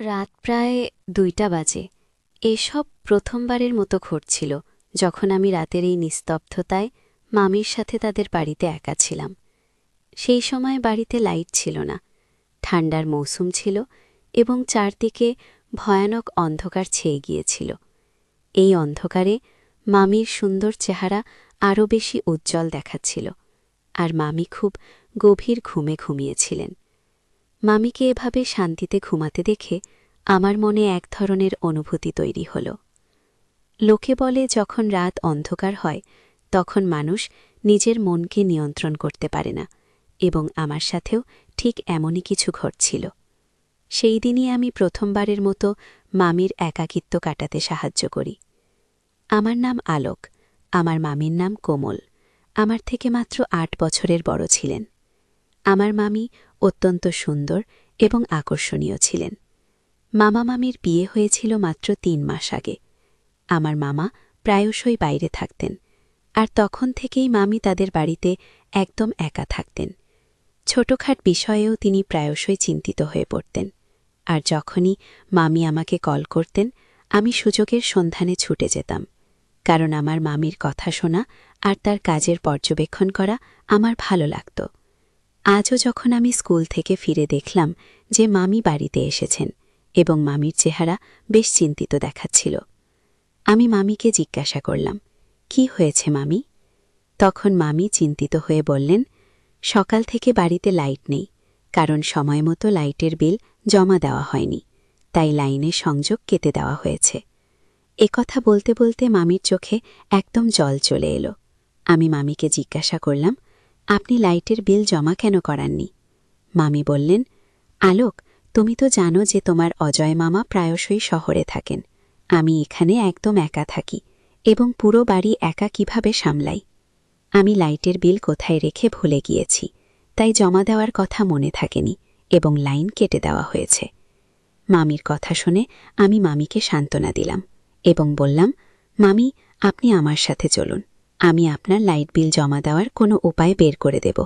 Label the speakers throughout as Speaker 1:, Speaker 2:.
Speaker 1: রাত প্রায় দুইটা বাজে। এসব প্রথমবারের মতো ঘটছিল যখন আমি রাতের এই নিস্তব্ধতায় মামির সাথে তাদের বাড়িতে একা ছিলাম। সেই সময় বাড়িতে লাইট ছিল না। ঠান্ডার মৌসুম ছিল এবং চারদিকে ভয়ানক অন্ধকার ছেয়ে গিয়েছিল। এই অন্ধকারে মামির সুন্দর চেহারা আরও বেশি উজ্জ্বল দেখাচ্ছিল আর মামি খুব গভীর ঘুমে ঘুমিয়েছিলেন। মামিকে এভাবে শান্তিতে ঘুমাতে দেখে আমার মনে এক ধরনের অনুভূতি তৈরি হল। লোকে বলে, যখন রাত অন্ধকার হয়, তখন মানুষ নিজের মনকে নিয়ন্ত্রণ করতে পারে না এবং আমার সাথেও ঠিক এমনই কিছু ঘটছিল। সেই দিনই আমি প্রথমবারের মতো মামির একাকিত্ব কাটাতে সাহায্য করি। আমার নাম আলোক, আমার মামির নাম কোমল, আমার থেকে মাত্র আট বছরের বড় ছিলেন। আমার মামি অত্যন্ত সুন্দর এবং আকর্ষণীয় ছিলেন। মামা মামির বিয়ে হয়েছিল মাত্র তিন মাস আগে। আমার মামা প্রায়শই বাইরে থাকতেন আর তখন থেকেই মামি তাদের বাড়িতে একদম একা থাকতেন। ছোটখাট বিষয়েও তিনি প্রায়শই চিন্তিত হয়ে পড়তেন। আর যখনই মামি আমাকে কল করতেন, আমি সুযোগের সন্ধানে ছুটে যেতাম। কারণ আমার মামির কথা শোনা আর তার কাজের পর্যবেক্ষণ করা আমার ভালো লাগত। আজও যখন আমি স্কুল থেকে ফিরে দেখলাম যে মামি বাড়িতে এসেছেন এবং মামির চেহারা বেশ চিন্তিত দেখাচ্ছিল, আমি মামিকে জিজ্ঞাসা করলাম, কি হয়েছে মামি? তখন মামি চিন্তিত হয়ে বললেন, সকাল থেকে বাড়িতে লাইট নেই, কারণ সময় মতো লাইটের বিল জমা দেওয়া হয়নি, তাই লাইনের সংযোগ কেটে দেওয়া হয়েছে। কথা বলতে বলতে মামির চোখে একদম জল চলে এলো। আমি মামিকে জিজ্ঞাসা করলাম আপনি লাইটের বিল জমা কেন করাননি? মামি বললেন, আলোক, তুমি তো জানো যে তোমার অজয় মামা প্রায়শই শহরে থাকেন। আমি এখানে একদম একা থাকি এবং পুরো বাড়ি একা কীভাবে সামলাই? আমি লাইটের বিল কোথায় রেখে ভুলে গিয়েছি, তাই জমা দেওয়ার কথা মনে থাকেনি এবং লাইন কেটে দেওয়া হয়েছে। মামির কথা শুনে আমি মামিকে সান্ত্বনা দিলাম এবং বললাম, মামি, আপনি আমার সাথে চলুন। আমি আপনার লাইট বিল জমা দেওয়ার কোনো উপায় বের করে দেব,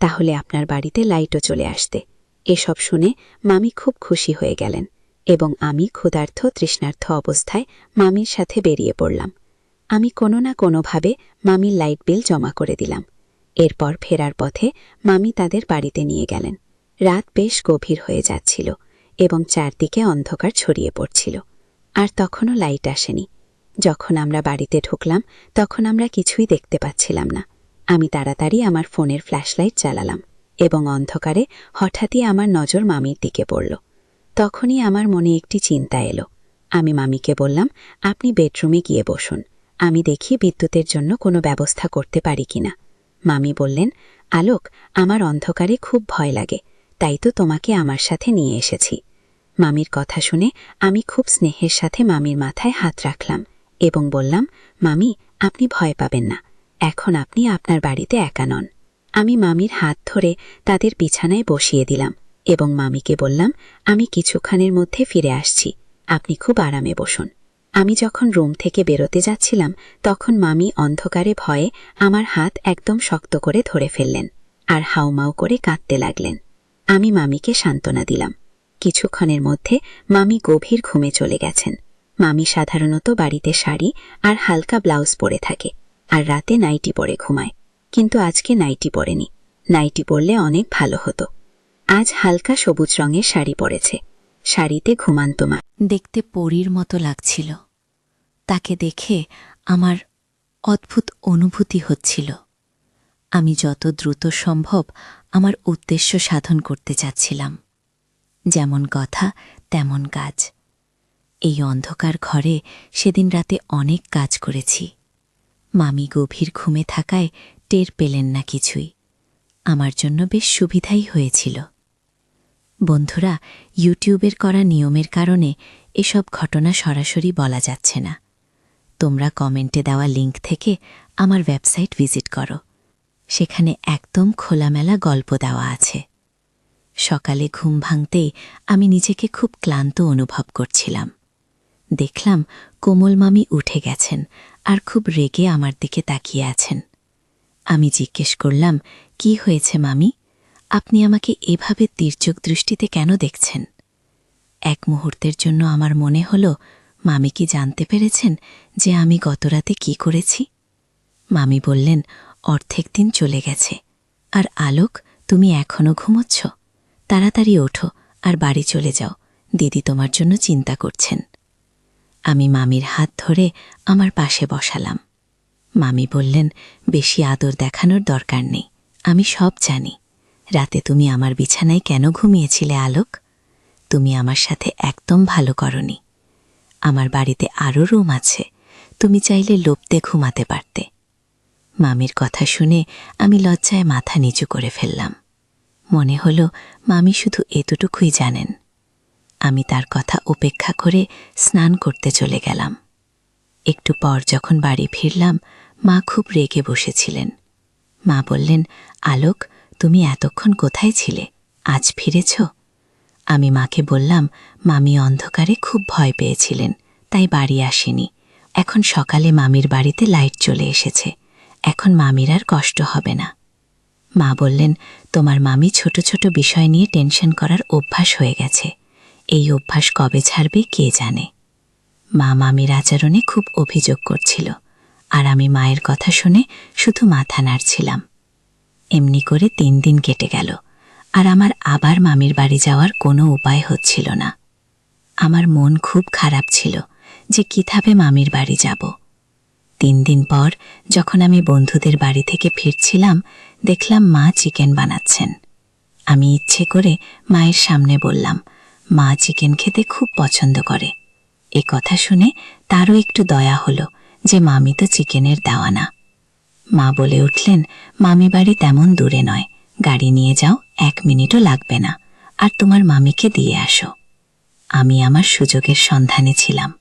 Speaker 1: তাহলে আপনার বাড়িতে লাইটও চলে আসতে। এসব শুনে মামি খুব খুশি হয়ে গেলেন এবং আমি ক্ষুধার্থ তৃষ্ণার্থ অবস্থায় মামির সাথে বেরিয়ে পড়লাম। আমি কোনো না কোনোভাবে মামির লাইট বিল জমা করে দিলাম। এরপর ফেরার পথে মামি তাদের বাড়িতে নিয়ে গেলেন। রাত বেশ গভীর হয়ে যাচ্ছিল এবং চারদিকে অন্ধকার ছড়িয়ে পড়ছিল। আর তখনও লাইট আসেনি। যখন আমরা বাড়িতে ঢুকলাম, তখন আমরা কিছুই দেখতে পাচ্ছিলাম না। আমি তাড়াতাড়ি আমার ফোনের ফ্ল্যাশলাইট চালালাম এবং অন্ধকারে হঠাৎই আমার নজর মামির দিকে পড়ল। তখনই আমার মনে একটি চিন্তা এলো। আমি মামিকে বললাম, আপনি বেডরুমে গিয়ে বসুন। আমি দেখি বিদ্যুতের জন্য কোনো ব্যবস্থা করতে পারি কিনা মামি বললেন, আলোক, আমার অন্ধকারে খুব ভয় লাগে, তাই তো তোমাকে আমার সাথে নিয়ে এসেছি। মামির কথা শুনে আমি খুব স্নেহের সাথে মামির মাথায় হাত রাখলাম। এবং বললাম, মামি, আপনি ভয় পাবেন না। এখন আপনি আপনার বাড়িতে একা নন। আমি মামির হাত ধরে তাদের বিছানায় বসিয়ে দিলাম এবং মামিকে বললাম, আমি কিছুক্ষণের মধ্যে ফিরে আসছি। আপনি খুব আরামে বসুন। আমি যখন রুম থেকে বেরোতে যাচ্ছিলাম, তখন মামি অন্ধকারে ভয়ে আমার হাত একদম শক্ত করে ধরে ফেললেন আর হাউমাউ করে কাঁদতে লাগলেন। আমি মামিকে সান্ত্বনা দিলাম। কিছুক্ষণের মধ্যে মামি গভীর ঘুমে চলে গেছেন। মামি সাধারণত বাড়িতে শাড়ি আর হালকা ব্লাউজ পরে থাকে আর রাতে নাইটি পরে ঘুমায়। কিন্তু আজকে নাইটি পরেনি। নাইটি পরলে অনেক ভালো হতো। আজ হালকা সবুজ রঙের শাড়ি পরেছে। শাড়িতে ঘুমান্ত মা।
Speaker 2: দেখতে পরীর মতো লাগছিল। তাকে দেখে আমার অদ্ভুত অনুভূতি হচ্ছিল। আমি যত দ্রুত সম্ভব আমার উদ্দেশ্য সাধন করতে চাচ্ছিলাম। যেমন কথা, তেমন কাজ। এই অন্ধকার ঘরে সেদিন রাতে অনেক কাজ করেছি। মামি গভীর ঘুমে থাকায় টের পেলেন না কিছুই। আমার জন্য বেশ সুবিধাই হয়েছিল। বন্ধুরা, ইউটিউবের করা নিয়মের কারণে এসব ঘটনা সরাসরি বলা যাচ্ছে না। তোমরা কমেন্টে দেওয়া লিঙ্ক থেকে আমার ওয়েবসাইট ভিজিট করো। সেখানে একদম খোলামেলা গল্প দেওয়া আছে। সকালে ঘুম ভাঙতেই আমি নিজেকে খুব ক্লান্ত অনুভব করছিলাম। দেখলাম কোমল মামি উঠে গেছেন আর খুব রেগে আমার দিকে তাকিয়ে আছেন। আমি জিজ্ঞেস করলাম, কি হয়েছে মামি? আপনি আমাকে এভাবে তীর্যক দৃষ্টিতে কেন দেখছেন? এক মুহূর্তের জন্য আমার মনে হল, মামি কি জানতে পেরেছেন যে আমি গতরাতে কি করেছি? মামি বললেন, অর্ধেক দিন চলে গেছে। আর আলোক, তুমি এখনও ঘুমোচ্ছ? তাড়াতাড়ি ওঠো আর বাড়ি চলে যাও। দিদি তোমার জন্য চিন্তা করছেন। আমি মামির হাত ধরে আমার পাশে বসালাম। মামি বললেন, বেশি আদর দেখানোর দরকার নেই, আমি সব জানি। রাতে তুমি আমার বিছানায় কেন ঘুমিয়েছিলে আলোক? তুমি আমার সাথে একদম ভালো করনি। আমার বাড়িতে আরও রুম আছে, তুমি চাইলে লোপতে ঘুমাতে পারতে। মামির কথা শুনে আমি লজ্জায় মাথা নিচু করে ফেললাম। মনে হলো, মামি শুধু এতটুকুই জানেন। আমি তার কথা উপেক্ষা করে স্নান করতে চলে গেলাম। একটু পর যখন বাড়ি ফিরলাম, মা খুব রেগে বসেছিলেন। মা বললেন, আলোক, তুমি এতক্ষণ কোথায় ছিলে? আজ ফিরেছ? আমি মাকে বললাম, মামি অন্ধকারে খুব ভয় পেয়েছিলেন, তাই বাড়ি আসেনি। এখন সকালে মামির বাড়িতে লাইট চলে এসেছে। এখন মামির আর কষ্ট হবে না। মা বললেন, তোমার মামি ছোট ছোট বিষয় নিয়ে টেনশন করার অভ্যাস হয়ে গেছে। এই অভ্যাস কবে ছাড়বে কে জানে? মা মামির আচরণে খুব অভিযোগ করছিল, আর আমি মায়ের কথা শুনে শুধু মাথা নাড়ছিলাম। এমনি করে তিন দিন কেটে গেল, আর আমার আবার মামির বাড়ি যাওয়ার কোনো উপায় হচ্ছিল না। আমার মন খুব খারাপ ছিল যে কীভাবে মামির বাড়ি যাব। তিন দিন পর যখন আমি বন্ধুদের বাড়ি থেকে ফিরছিলাম, দেখলাম মা চিকেন বানাচ্ছেন। আমি ইচ্ছে করে মায়ের সামনে বললাম মা চিকেন খেতে খুব পছন্দ করে। এ কথা শুনে তারও একটু দয়া হলো যে মামি তো চিকেনের দেওয়ানা। মা বলে উঠলেন, মামি বাড়ি তেমন দূরে নয়। গাড়ি নিয়ে যাও, এক মিনিটও লাগবে না। আর তোমার মামিকে দিয়ে আসো। আমি আমার সুযোগের সন্ধানে ছিলাম।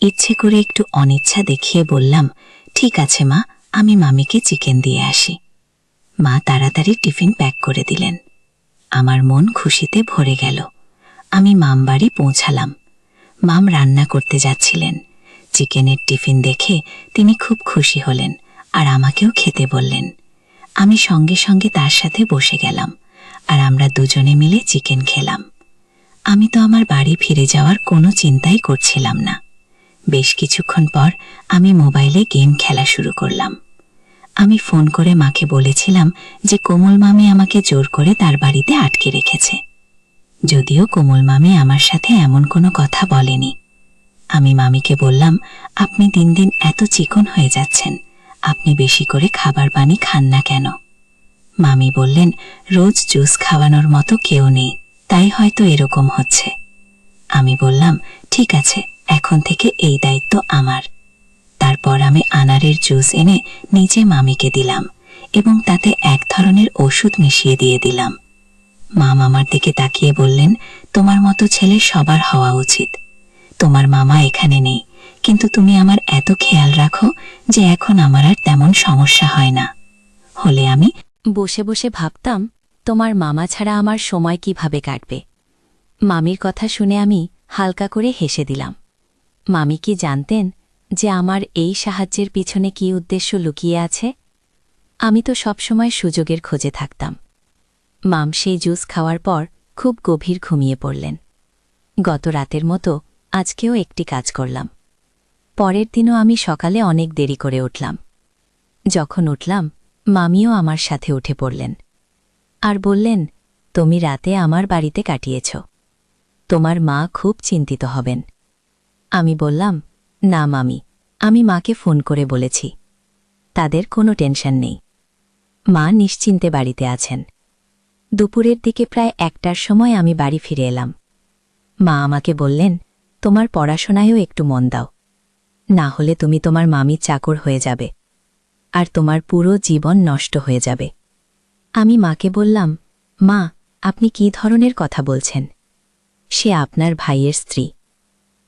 Speaker 2: ইচ্ছে করে একটু অনিচ্ছা দেখিয়ে বললাম, ঠিক আছে মা, আমি মামিকে চিকেন দিয়ে আসি। মা তাড়াতাড়ি টিফিন প্যাক করে দিলেন। আমার মন খুশিতে ভরে গেল। আমি মাম বাড়ি পৌঁছালাম। মাম রান্না করতে যাচ্ছিলেন। চিকেনের টিফিন দেখে তিনি খুব খুশি হলেন আর আমাকেও খেতে বললেন। আমি সঙ্গে সঙ্গে তার সাথে বসে গেলাম আর আমরা দুজনে মিলে চিকেন খেলাম। আমি তো আমার বাড়ি ফিরে যাওয়ার কোনো চিন্তাই করছিলাম না। বেশ কিছুক্ষণ পর আমি মোবাইলে গেম খেলা শুরু করলাম। আমি ফোন করে মাকে বলেছিলাম যে কোমল মামি আমাকে জোর করে তার বাড়িতে আটকে রেখেছে। যদিও কোমল মামি আমার সাথে এমন কোনো কথা বলেনি। আমি মামিকে বললাম, আপনি দিন দিন এত চিকন হয়ে যাচ্ছেন। আপনি বেশি করে খাবার পানি খান না কেন? মামি বললেন, রোজ জুস খাওয়ানোর মতো কেউ নেই, তাই হয়তো এরকম হচ্ছে। আমি বললাম, ঠিক আছে, এখন থেকে এই দায়িত্ব আমার। তারপর আমি আনারের জুস এনে নিজে মামিকে দিলাম এবং তাতে এক ধরনের ওষুধ মিশিয়ে দিয়ে দিলাম। মা মামার দিকে তাকিয়ে বললেন, তোমার মতো ছেলে সবার হওয়া উচিত। তোমার মামা এখানে নেই, কিন্তু তুমি আমার এত খেয়াল রাখো যে এখন আমার আর তেমন সমস্যা হয় না। হলে আমি
Speaker 3: বসে বসে ভাবতাম, তোমার মামা ছাড়া আমার সময় কীভাবে কাটবে? মামির কথা শুনে আমি হালকা করে হেসে দিলাম। মামি কি জানতেন যে আমার এই সাহায্যের পিছনে কি উদ্দেশ্য লুকিয়ে আছে? আমি তো সবসময় সুযোগের খোঁজে থাকতাম। মাম সেই জুস খাওয়ার পর খুব গভীর ঘুমিয়ে পড়লেন। গত রাতের মতো আজকেও একটি কাজ করলাম। পরের দিনও আমি সকালে অনেক দেরি করে উঠলাম। যখন উঠলাম, মামিও আমার সাথে উঠে পড়লেন। আর বললেন, তুমি রাতে আমার বাড়িতে কাটিয়েছ। তোমার মা খুব চিন্তিত হবেন। আমি বললাম, না মামি, আমি মাকে ফোন করে বলেছি। তাদের কোনো টেনশন নেই। মা নিশ্চিন্তে বাড়িতে আছেন। দুপুরের দিকে প্রায় একটার সময় আমি বাড়ি ফিরে এলাম। মা আমাকে বললেন, তোমার পড়াশোনায়ও একটু মন দাও। না হলে তুমি তোমার মামির চাকর হয়ে যাবে আর তোমার পুরো জীবন নষ্ট হয়ে যাবে। আমি মাকে বললাম, মা, আপনি কি ধরনের কথা বলছেন? সে আপনার ভাইয়ের স্ত্রী।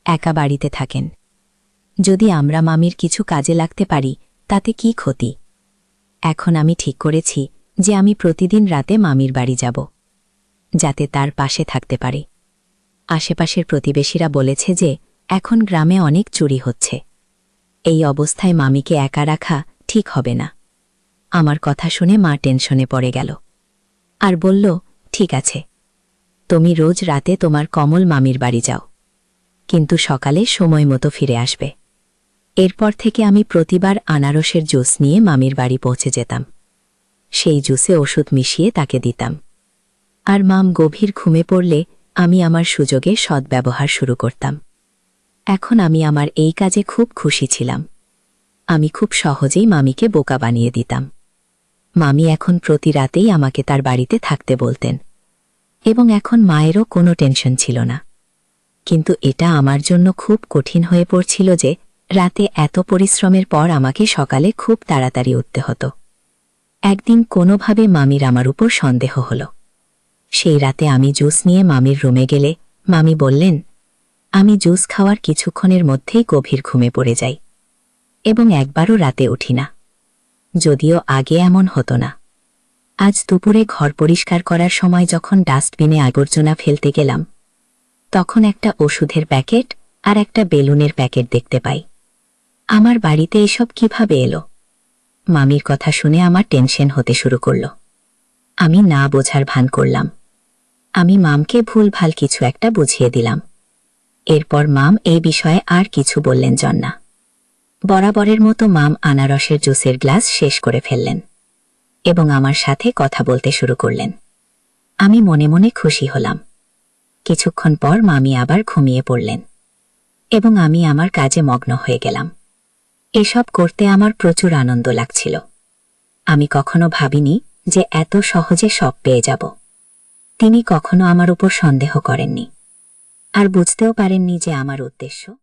Speaker 3: একা বাড়িতে থাকেন। যদি আমরা মামির কিছু কাজে লাগতে পারি, তাতে কি ক্ষতি? এখন আমি ঠিক করেছি যে আমি প্রতিদিন রাতে মামির বাড়ি যাব, যাতে তার পাশে থাকতে পারে। আশেপাশের প্রতিবেশীরা বলেছে যে, এখন গ্রামে অনেক চুরি হচ্ছে। এই অবস্থায় মামিকে একা রাখা ঠিক হবে না। আমার কথা শুনে মা টেনশনে পড়ে গেল। আর বলল, ঠিক আছে। তুমি রোজ রাতে তোমার কমল মামির বাড়ি যাও। কিন্তু সকালে সময় মতো ফিরে আসবে। এরপর থেকে আমি প্রতিবার আনারসের জুস নিয়ে মামির বাড়ি পৌঁছে যেতাম। সেই জুসে ওষুধ মিশিয়ে তাকে দিতাম। আর মাম গভীর ঘুমে পড়লে আমি আমার সুযোগে সদ্ব্যবহার শুরু করতাম। এখন আমি আমার এই কাজে খুব খুশি ছিলাম। আমি খুব সহজেই মামিকে বোকা বানিয়ে দিতাম। মামি এখন প্রতি রাতেই আমাকে তার বাড়িতে থাকতে বলতেন। এবং এখন মায়েরও কোনো টেনশন ছিল না। কিন্তু এটা আমার জন্য খুব কঠিন হয়ে পড়ছিল যে, রাতে এত পরিশ্রমের পর আমাকে সকালে খুব তাড়াতাড়ি উঠতে হতো। একদিন কোনোভাবে মামির আমার উপর সন্দেহ হল। সেই রাতে আমি জুস নিয়ে মামির রুমে গেলে, মামি বললেন, আমি জুস খাওয়ার কিছুক্ষণের মধ্যেই গভীর ঘুমে পড়ে যাই এবং একবারও রাতে উঠি না। যদিও আগে এমন হতো না। আজ দুপুরে ঘর পরিষ্কার করার সময় যখন ডাস্টবিনে আবর্জনা ফেলতে গেলাম, তখন একটা ওষুধের প্যাকেট আর একটা বেলুনের প্যাকেট দেখতে পাই। আমার বাড়িতে এসব কীভাবে এলো? মামির কথা শুনে আমার টেনশন হতে শুরু করল। আমি না বোঝার ভান করলাম। আমি মামকে ভুল ভালো কিছু একটা বুঝিয়ে দিলাম। এরপর মাম এই বিষয়ে আর কিছু বললেন জন্না। বরাবরের মতো মাম আনারসের জুসের গ্লাস শেষ করে ফেললেন এবং আমার সাথে কথা বলতে শুরু করলেন। আমি মনে মনে খুশি হলাম। কিছুক্ষণ পর মামি আবার ঘুমিয়ে পড়লেন এবং আমি আমার কাজে মগ্ন হয়ে গেলাম। এসব করতে আমার প্রচুর আনন্দ লাগছিল। আমি কখনো ভাবিনি যে এত সহজে সব পেয়ে যাব। তিনি কখনো আমার উপর সন্দেহ করেননি। আর বুঝতেও পারেননি যে আমার উদ্দেশ্য।